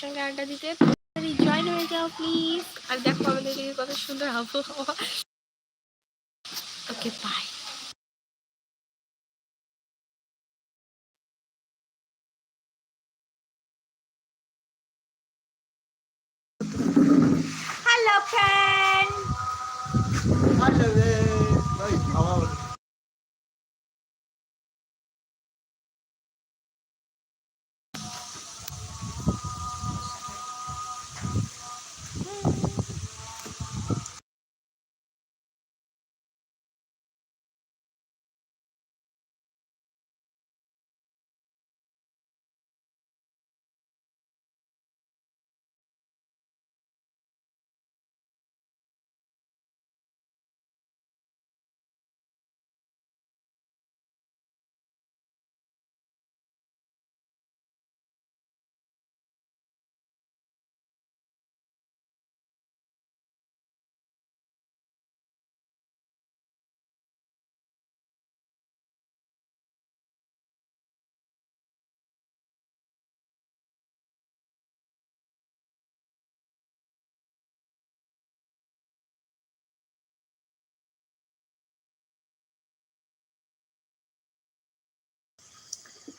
সঙ্গে আড্ডা দিতে। জয়েন হয়ে যাও প্লিজ আর দেখো আমাদের কত সুন্দর আবহাওয়া ওকে বাই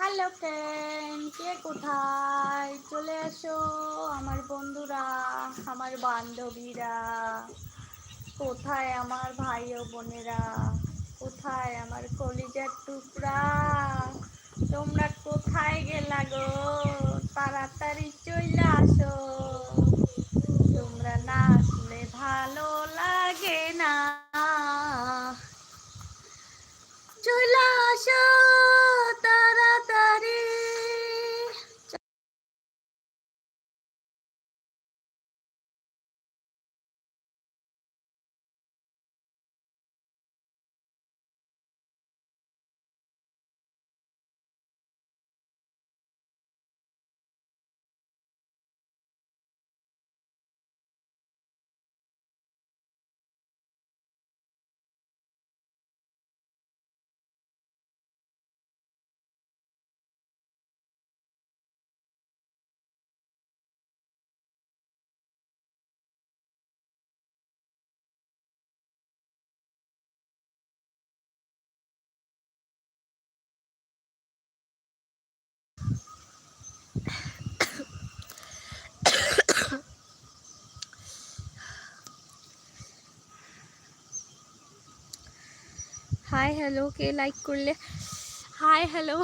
হ্যালো ফ্রেন্ড কে কোথায়? চলে আসো, আমার বন্ধুরা, আমার বান্ধবীরা। কোথায় আমার ভাই ও বোনেরা? কোথায় আমার কলিজার টুকরা? তোমরা কোথায় গেলা গো? তাড়াতাড়ি চলে আসো। তোমরা না আসলে ভালো লাগে না। হাই হ্যালো কে লাইক করলে হাই হ্যালো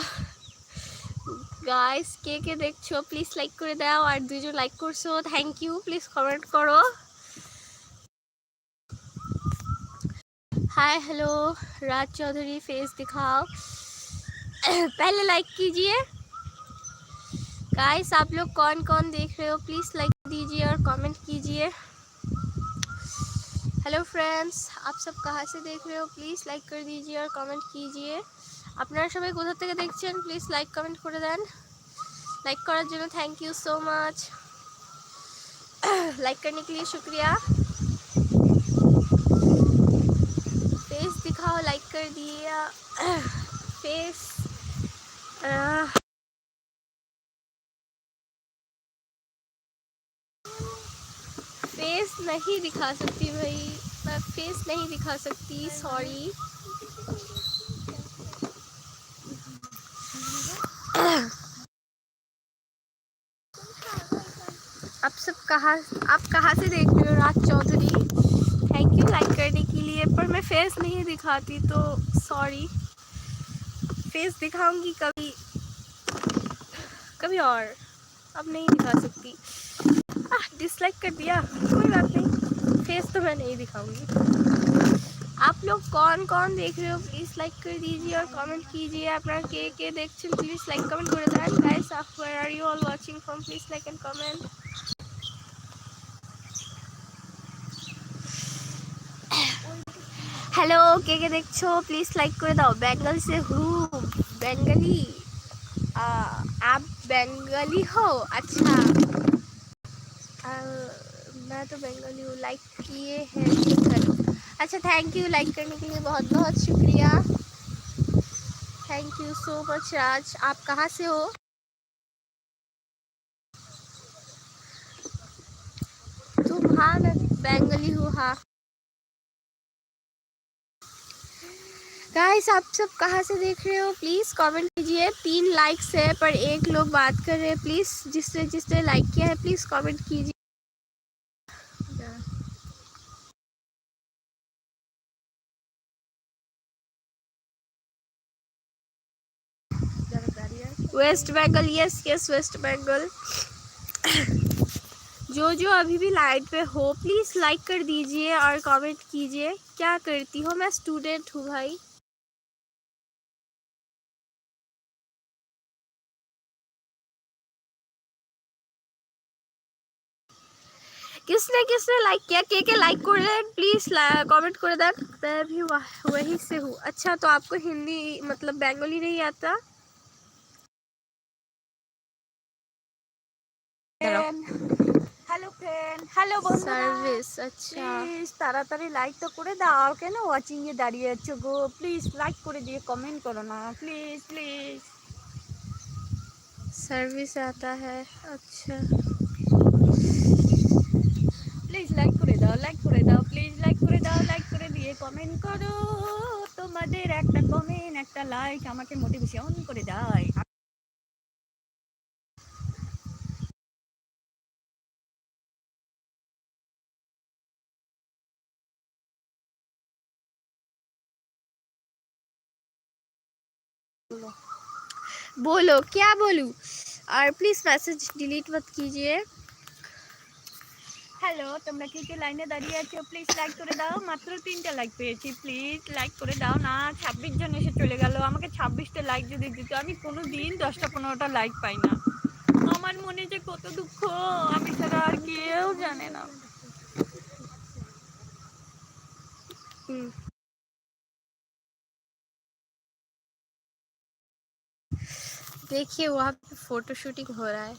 গাইস কে কে দেখছো প্লিজ লাইক করে দাও আর দুইজন লাইক করছো থ্যাংক ইউ প্লিজ কমেন্ট করো hi hello Raj Chaudhary face दिखाओ पहले लाइक कीजिए गाइस आप लोग कौन कौन देख रहे हो प्लीज़ लाइक दीजिए और कमेंट कीजिए हेलो फ्रेंड्स आप सब कहाँ से देख रहे हो प्लीज़ लाइक कर दीजिए और कमेंट कीजिए আপনারা সবাই কোথা থেকে দেখছেন প্লিজ লাইক কমেন্ট করে দেন লাইক করার জন্য thank you so much like करने के लिए शुक्रिया फेस दिखाओ लाइक कर दिया फेस फेस नहीं दिखा सकती भाई। मैं फेस नहीं दिखा सकती सॉरी आप सब कहाँ, आप कहाँ से देख रहे हो Raj Chaudhary? Thank you like करने के लिए, पर मैं फेस नहीं दिखाती तो सॉरी फेस दिखाऊँगी कभी। कभी और। अब नहीं दिखा सकती। डिसलाइक कर दिया कोई बात नहीं फेस तो मैं नहीं दिखाऊंगी आप लोग कौन कौन देख रहे हो प्लीज़ लाइक कर दीजिए और कमेंट कीजिए আপনারা কে কে দেখছেন প্লিজ লাইক কমেন্ট করে দেন guys where are you all watching from please like and comment hello কে কে দেখছো প্লিজ লাইক করে দাও বেঙ্গল से हूँ बेंगली आ, आप बेंगली हो अच्छा आ, मैं तो बेंगली हूँ लाइक किए हैं कर अच्छा थैंक यू लाइक करने के लिए बहुत बहुत शुक्रिया। Thank you so much Raj आप कहाँ से हो? हाँ मैं बंगाली हूँ हाँ। गाइस आप सब कहाँ से देख रहे हो? प्लीज़ कमेंट कीजिए। तीन लाइक्स है, पर एक लोग बात कर रहे हैं। प्लीज़ जिसने जिसने लाइक किया है प्लीज़ कमेंट कीजिए। West Bengal yes yes West Bengal. जो जो अभी भी लाइट पे हो प्लीज़ लाइक कर दीजिए और कमेंट कीजिए, क्या करती हो? मैं स्टूडेंट हूँ भाई। किसने किसने लाइक किया? के के लाइक कर दें प्लीज़ कमेंट कर दें। मैं भी वहीं से हूँ। अच्छा तो आपको हिंदी मतलब बंगाली नहीं आता? হ্যালো ফ্রেন্ড হ্যালো সার্ভিস আচ্ছা প্লিজ তাড়াতাড়ি লাইকটা করে দাও কেন ওয়াচিং এ দাঁড়িয়ে আছো গো প্লিজ লাইক করে দিয়ে কমেন্ট করো না প্লিজ প্লিজ सर्विस आता है अच्छा প্লিজ লাইক করে দাও লাইক করে দাও প্লিজ লাইক করে দাও লাইক করে দিয়ে কমেন্ট করো তোমাদের একটা কমেন্ট একটা লাইক আমাকে মোটিভেশন করে দেয় बोलो क्या बोलूँ और प्लीज़ मैसेज डिलीट मत कीजिए হ্যালো তোমরা কে কে লাইনে দাঁড়িয়ে আছো প্লিজ লাইক করে দাও মাত্র তিনটা লাইক পেয়েছি প্লিজ লাইক করে দাও না ছাব্বিশ জন এসে চলে গেল আমাকে ছাব্বিশটা লাইক যদি দিত আমি কোনো দিন দশটা পনেরোটা লাইক পাই না আমার মনে যে কত দুঃখ আমি ছাড়া আর কেউ জানে না हम्म। देखिए, वहाँ पे फ़ोटो शूटिंग हो रहा है।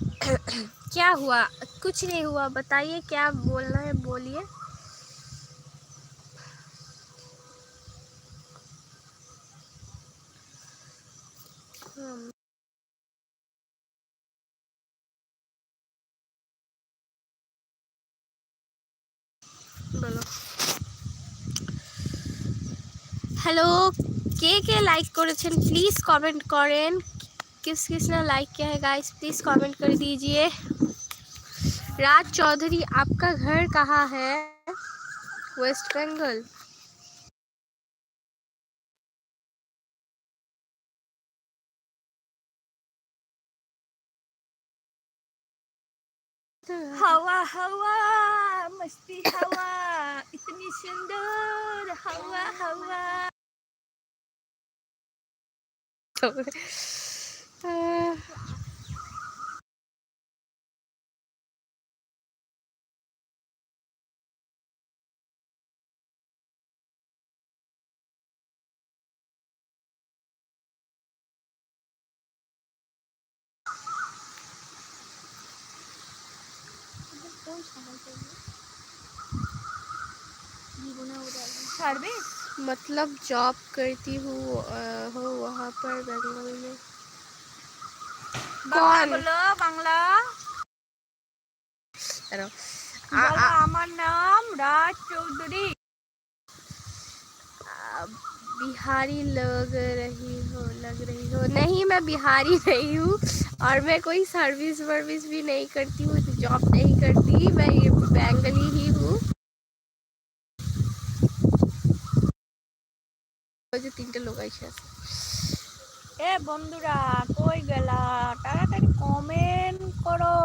क्या हुआ? कुछ नहीं हुआ। बताइए, क्या बोलना है? बोलिए। হ্যালো কে কে লাইক করেছেন प्लीज़ कमेंट करें किस किस ने लाइक किया है गाइस प्लीज़ कमेंट कर दीजिए राज चौधरी आपका घर कहाँ है वेस्ट बंगाल हवा हवा मस्ती हवा इतनी सुंदर हवा हवा আহ, সার্ভিস मतलब जॉब करती हूँ हो वहाँ पर बंगाल में। कौन बोलो बांग्ला। আমার নাম রাজ बिहारी लग रही हो लग रही हो। नहीं मैं बिहारी नहीं हूँ और मैं कोई सर्विस वर्विस भी नहीं करती हूँ जॉब नहीं करती। मैं ये बेंगली ही ওই যে তিনটে লোক এসে আছে এ বন্ধুরা কই গেলা তাড়াতাড়ি কমেন্ট করো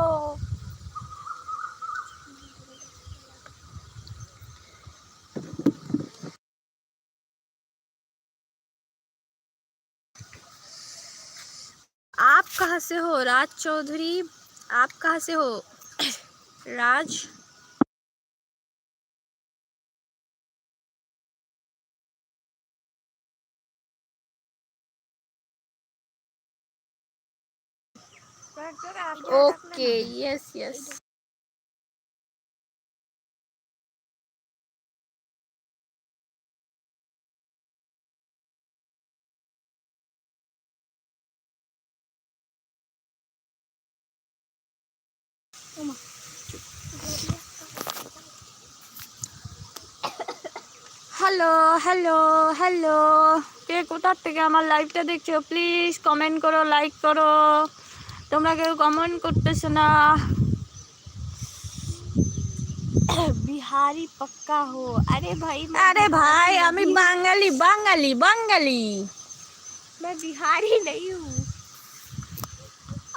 आप कहाँ से हो राज चौधरी आप कहाँ से हो राज okay yes yes hello hello hello কে কোথার থেকে আমার লাইভটা দেখছ? প্লিজ কমেন্ট করো লাইক করো। তোমরা কেউ কমেন্ট করতেছো না বিহারি পক্কা হো আরে ভাই আরে ভাই আমি বাঙালি বাঙালি বাঙালি मैं बिहारी नहीं हूँ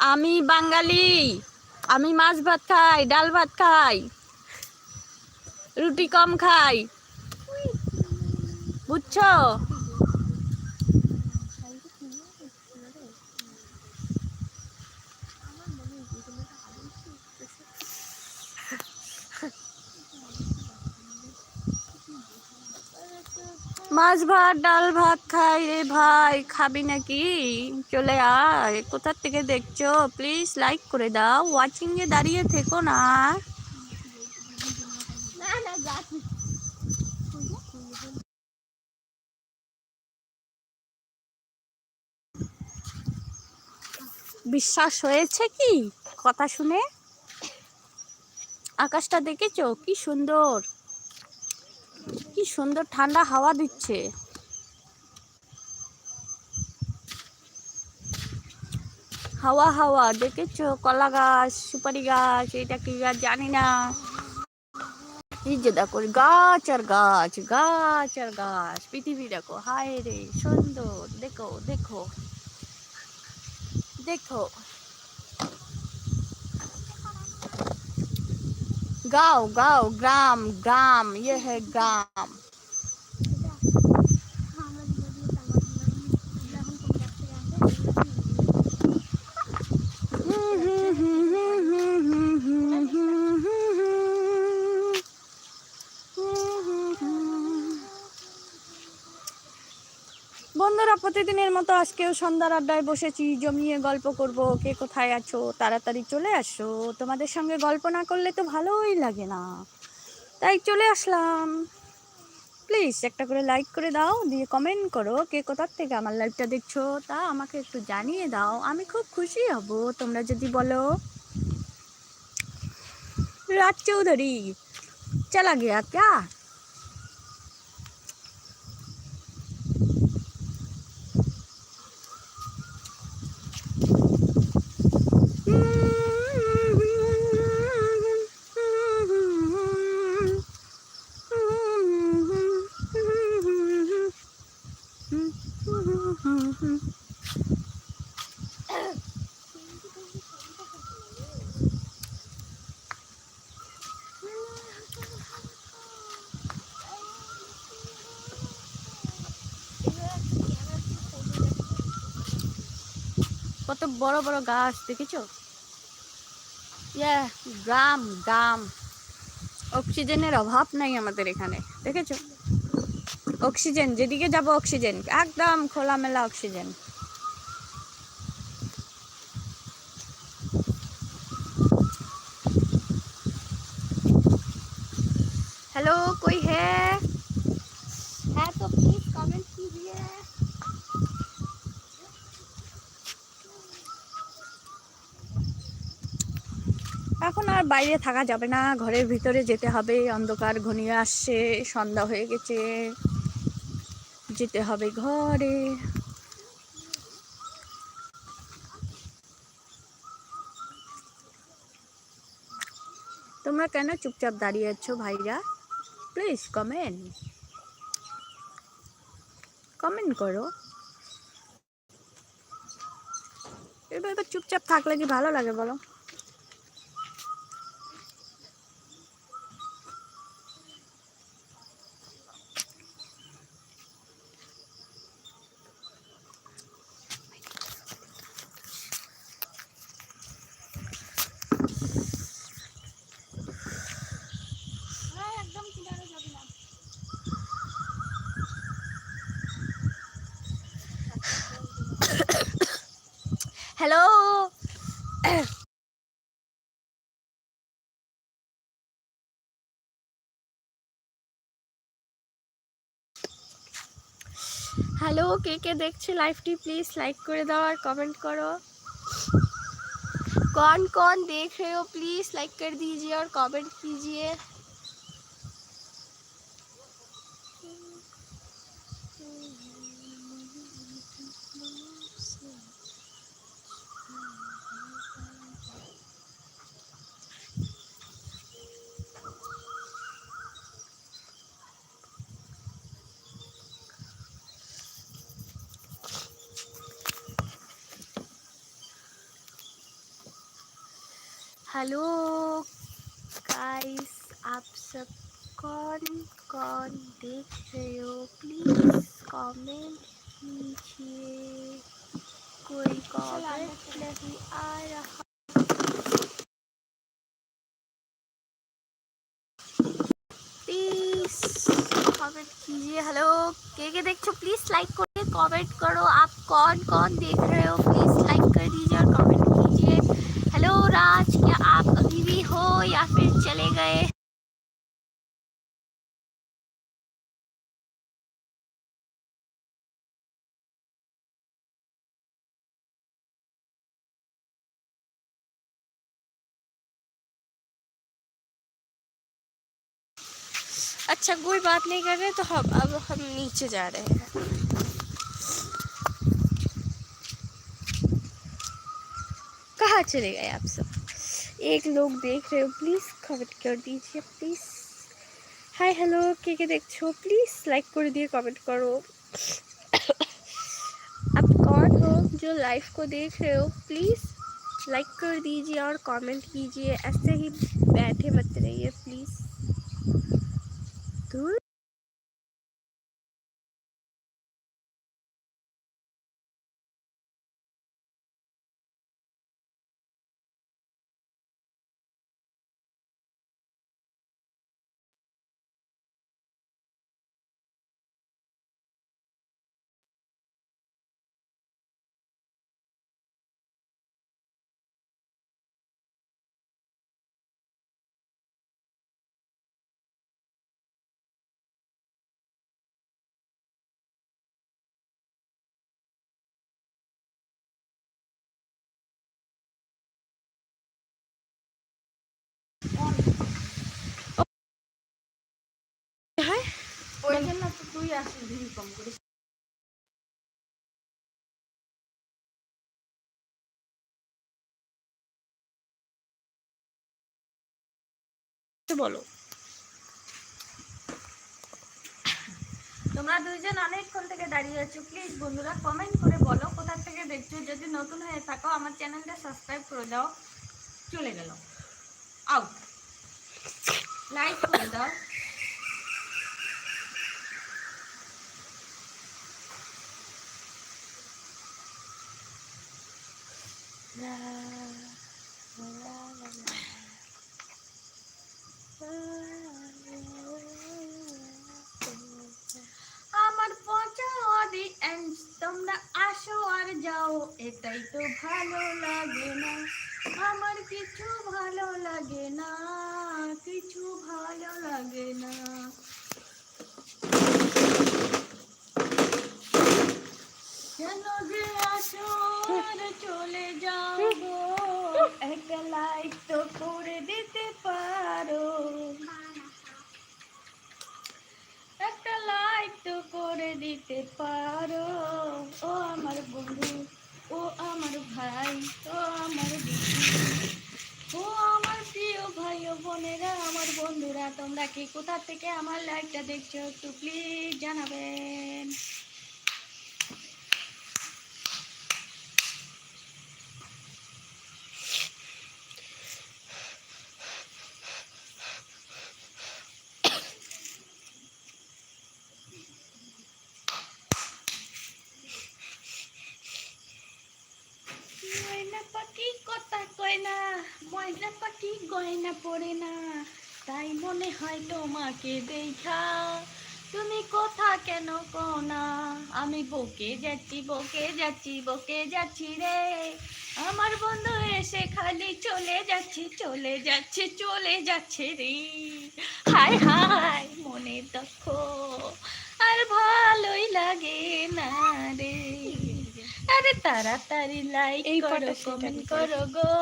আমি বাঙালি আমি মাছ ভাত খাই ডাল ভাত খাই রুটি কম খাই বুঝছো মাছ ভাত ডাল ভাত খাই রে ভাই। খাবি নাকি? চলে আয়। কোথার থেকে দেখছ? প্লিজ লাইক করে দাও। ওয়াচিংয়ে দাঁড়িয়ে থেকো না। বিশ্বাস হয়েছে কি? কথা শুনে? আকাশটা দেখেছ? কি সুন্দর। কি সুন্দর ঠান্ডা হাওয়া দিচ্ছে। হাওয়া হাওয়া, দেখেছ? কলা গাছ, সুপারি গাছ, এটা কি গাছ জানি না। দেখো, গাছ আর গাছ গাছ আর গাছ, পৃথিবী দেখো, হায় রে, সুন্দর, দেখো দেখো देखो गाँव गाँव ग्राम ग्राम ये है ग्राम বন্ধুরা প্রতিদিনের মতো আজকেও সন্ধ্যার আড্ডায় বসেছি, জমিয়ে গল্প করব, কে কোথায় আছো, তাড়াতাড়ি চলে আসো, তোমাদের সঙ্গে গল্প না করলে তো ভালোই লাগে না। তাই চলে আসলাম। প্লিজ একটা করে লাইক করে দাও, দিয়ে কমেন্ট করো, কে কোথার থেকে আমার লাইভটা দেখছ, তা আমাকে একটু জানিয়ে দাও, আমি খুব খুশি হব, তোমরা যদি বলো। রাজ চৌধুরী, চলা গিয়া ক্যা? কত বড় বড় গাছ, দেখেছ? ইয়া, গ্রাম গ্রাম। অক্সিজেনের অভাব নাই আমাদের এখানে, দেখেছ? অক্সিজেন, যেদিকে যাব অক্সিজেন, একদম খোলামেলা অক্সিজেন। বাইরে থাকা যাবে না, ঘরের ভিতরে যেতে হবে, অন্ধকার ঘনিয়ে আসছে, সন্ধ্যা হয়ে গেছে। যেতে হবে ঘরে। তোমরা কেন চুপচাপ দাঁড়িয়ে আছো ভাইরা? প্লিজ কমেন্ট কমেন্ট করো। এবার চুপচাপ থাকলে কি ভালো লাগে বলো? হ্যালো কে কে দেখছে লাইভটি প্লিজ লাইক করে দাও আর কমেন্ট করো कौन कौन देख रहे हो प्लीज लाइक कर दीजिए और कमेंट कीजिए हेलो गाइस, आप सब कौन कौन देख रहे हो? प्लीज़ कमेंट कीजिए। कोई कमेंट नहीं आ रहा। प्लीज़ कमेंट कीजिए। हेलो, के के देखो प्लीज़ लाइक करिए कमेंट करो। आप कौन कौन देख रहे हो? प्लीज़ लाइक कर दीजिए और कमेंट राज क्या आप अभी भी हो या फिर चले गए? अच्छा कोई बात नहीं कर रहे तो हम, अब हम नीचे जा रहे हैं। कहाँ चले गए आप सब एक लोग देख रहे हो प्लीज़ कमेंट कर दीजिए प्लीज़ हाय हेलो কে কে দেখছো प्लीज़ लाइक कर दिए कमेंट करो आप कौन हो जो लाइव को देख रहे हो प्लीज़ लाइक कर दीजिए और कमेंट कीजिए ऐसे ही बैठे मत रहिए प्लीज़ दूर তুই আসিস ভিড় কম করে। বলো। তোমরা দুইজন অনেকক্ষণ থেকে দাঁড়িয়ে আছো প্লিজ বন্ধুরা কমেন্ট করে বলো কোথা থেকে দেখছ, যদি নতুন হয়ে থাকো, আমার চ্যানেলটা সাবস্ক্রাইব করে দাও, চলে গেল। আউট লাইক করে দাও। আমার পচা তোমরা আসো আর যাও, এটাই তো ভালো লাগে না। আমার কিছু ভালো লাগে না, কিছু ভালো লাগে না। কেন যে আসো চলে গো একটা লাইক তো করে দিতে পারো। একটা লাইক তো করে দিতে পারো। ও আমার বন্ধু, ও আমার ভাই, ও আমার ও আমার প্রিয় ভাই ও বোনেরা, আমার বন্ধুরা, তোমরা কি কোথা থেকে আমার লাইকটা দেখছ একটু প্লিজ জানাবেন ময়না পাখি কথা কয় না ময়না পাখি গয়না পড়ে না, তাই মনে হয় তোমাকে দেখা। তুমি কথা কেন কোনা আমি বকে যাচ্ছি বকে যাচ্ছি বকে যাচ্ছি রে। আমার বন্ধু এসে খালি চলে যাচ্ছে চলে যাচ্ছে চলে যাচ্ছে রে। হায় হায়, মনে দেখো। আর ভালোই লাগে না রে। আরে তাড়াতাড়ি লাইক করো কমেন্ট করো গো।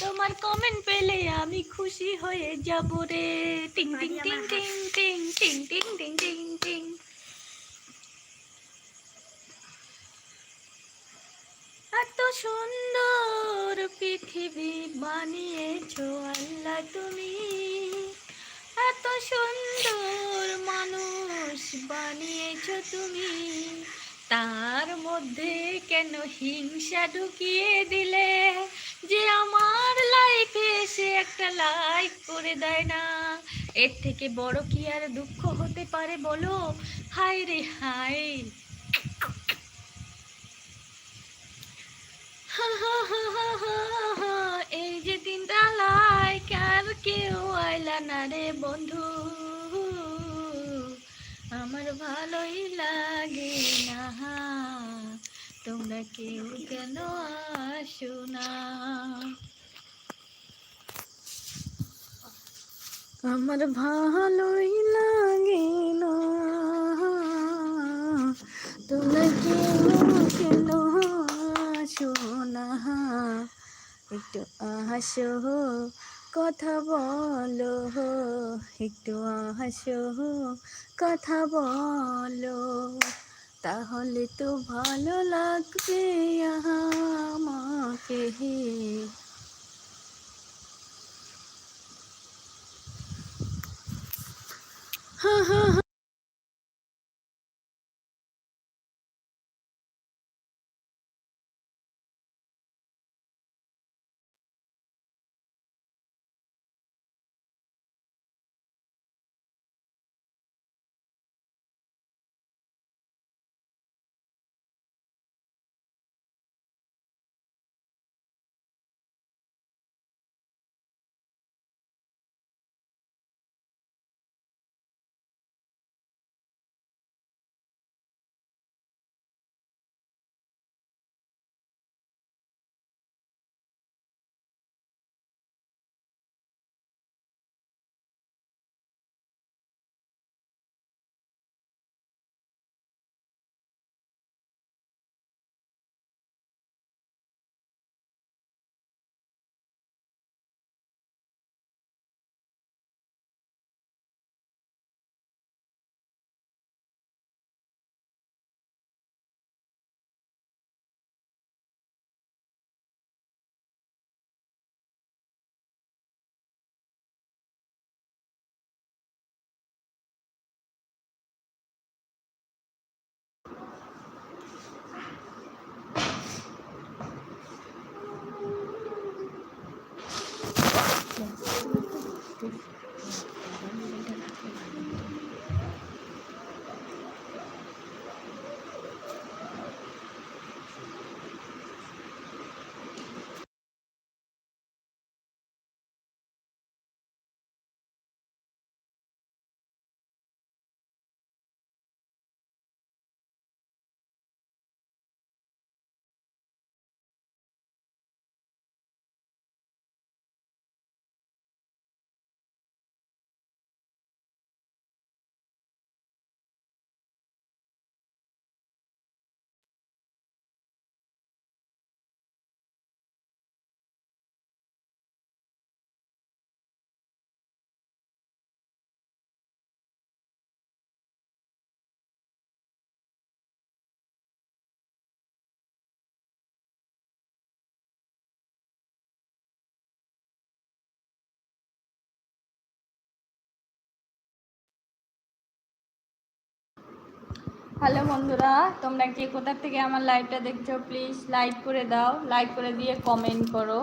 তোমার কমেন্ট পেলে আমি খুশি হয়ে যাব রে। টিং টিং টিং টিং টিং টিং টিং টিং টিং টিং এত সুন্দর পৃথিবী বানিয়েছো আল্লাহ তুমি। এত সুন্দর মানুষ বানিয়েছো তুমি। তার মধ্যে কেন হিংসা ঢুকিয়ে দিলে? যে আমার লাইফে এসে একটা লাইক করে দেয় না। এর থেকে বড় কি আর দুঃখ হতে পারে বলো? হায় রে হায়। এই যে দিনটা লাইক আর কেউ আইলা না রে বন্ধু। আমার ভালোই লাগে না। তোমরা কেউ কেন আসো না। আমার ভালোই লাগে না। তোমরা কেন কেন আসো না। একটু আসো। কথা বলো একটু আসো কথা বলো। তাহলে তো ভালো লাগবে আমাকে। হা হা। হ্যালো বন্ধুরা, তোমরা কে কোথার থেকে আমার লাইভটা দেখছ প্লিজ লাইক করে দাও লাইক করে দিয়ে কমেন্ট করো।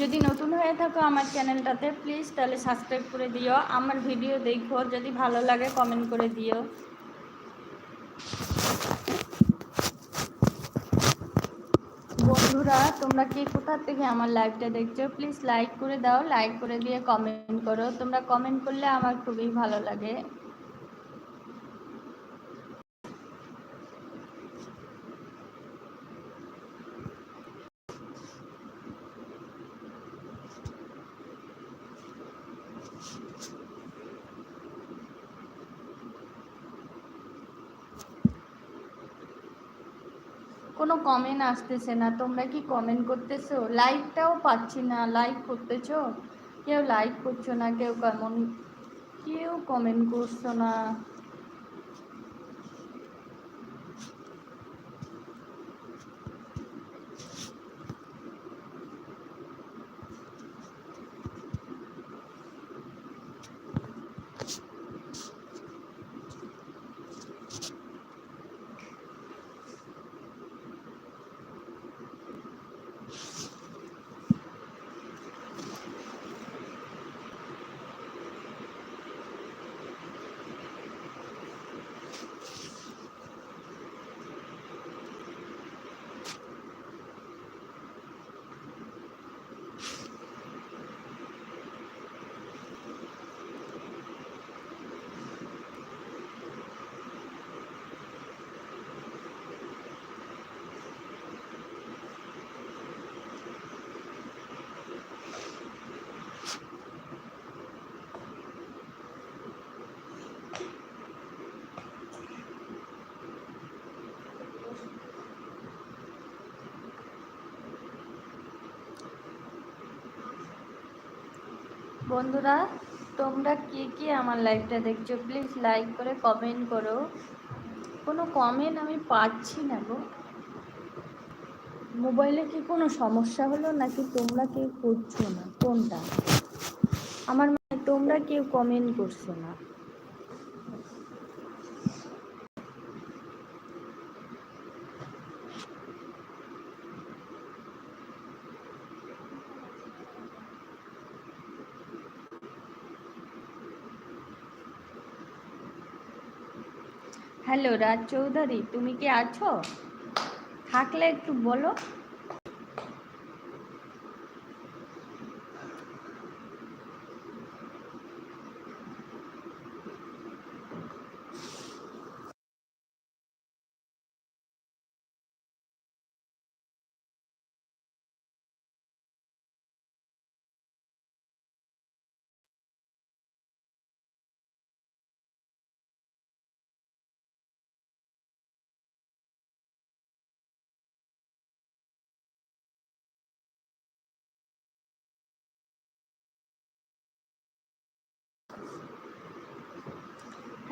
যদি নতুন হয়ে থাকো আমার চ্যানেলটাতে প্লিজ তাহলে সাবস্ক্রাইব করে দিও। আমার ভিডিও দেখো, যদি ভালো লাগে কমেন্ট করে দিও। বন্ধুরা, তোমরা কে কোথার থেকে আমার লাইভটা দেখছ প্লিজ লাইক করে দাও লাইক করে দিয়ে কমেন্ট করো। তোমরা কমেন্ট করলে আমার খুবই ভালো লাগে কোনো কমেন্ট আসতেছে না, তোমরা কি কমেন্ট করতেছো? লাইকটাও পাচ্ছি না লাইক করতেছো? কেউ লাইক করছ না, কেউ কেমন কেউ কমেন্ট করছ না। বন্ধুরা, তোমরা কে কে আমার লাইভটা দেখছ? প্লিজ লাইক করে কমেন্ট করো। কোনো কমেন্ট আমি পাচ্ছি না গো। মোবাইলে কি কোনো সমস্যা হলো নাকি তোমরা কেউ করছ না? কোনটা? আমার মানে তোমরা কেউ কমেন্ট করছ না। হ্যালো রাজ চৌধুরী তুমি কি আছো? থাকলে একটু বলো।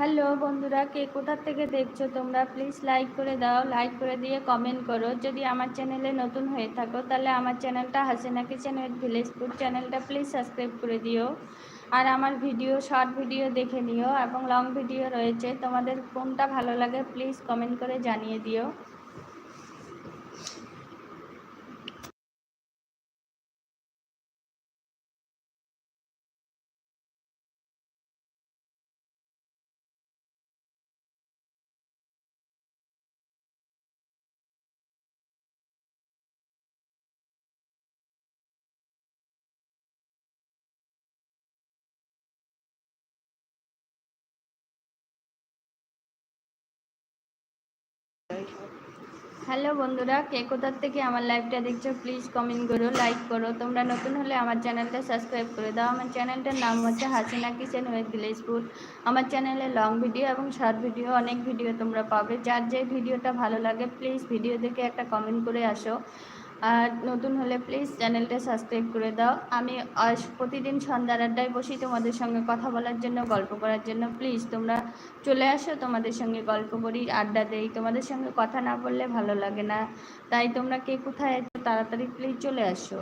হ্যালো বন্ধুরা, কে কোথার থেকে দেখছ তোমরা? প্লিজ লাইক করে দাও লাইক করে দিয়ে কমেন্ট করো। যদি আমার চ্যানেলে নতুন হয়ে থাকো, তাহলে আমার চ্যানেলটা Hasina kitchen with village food চ্যানেলটা প্লিজ সাবস্ক্রাইব করে দিও। আর আমার ভিডিও শর্ট ভিডিও দেখে নিও, এবং লং ভিডিও রয়েছে। তোমাদের কোনটা ভালো লাগে প্লিজ কমেন্ট করে জানিয়ে দিও। হ্যালো বন্ধুরা, কে কোথার থেকে আমার লাইভটা দেখছ প্লিজ কমেন্ট করো লাইক করো। তোমরা নতুন হলে আমার চ্যানেলটা সাবস্ক্রাইব করে দাও। আমার চ্যানেলটার নাম হচ্ছে Hasina kitchen with village food আমার চ্যানেলে লং ভিডিও এবং শর্ট ভিডিও অনেক ভিডিও তোমরা পাবে। যার যে ভিডিওটা ভালো লাগে প্লিজ ভিডিও দেখে একটা কমেন্ট করে আসো। আর নতুন হলে প্লিজ চ্যানেলটা সাবস্ক্রাইব করে দাও। আমি প্রতিদিন সন্ধ্যার আড্ডায় বসি তোমাদের সঙ্গে কথা বলার জন্য, গল্প করার জন্য। প্লিজ তোমরা চলে আসো, তোমাদের সঙ্গে গল্প করি, আড্ডা দেই। তোমাদের সঙ্গে কথা না বললে ভালো লাগে না। তাই তোমরা কে কোথায় তাড়াতাড়ি প্লিজ চলে আসো।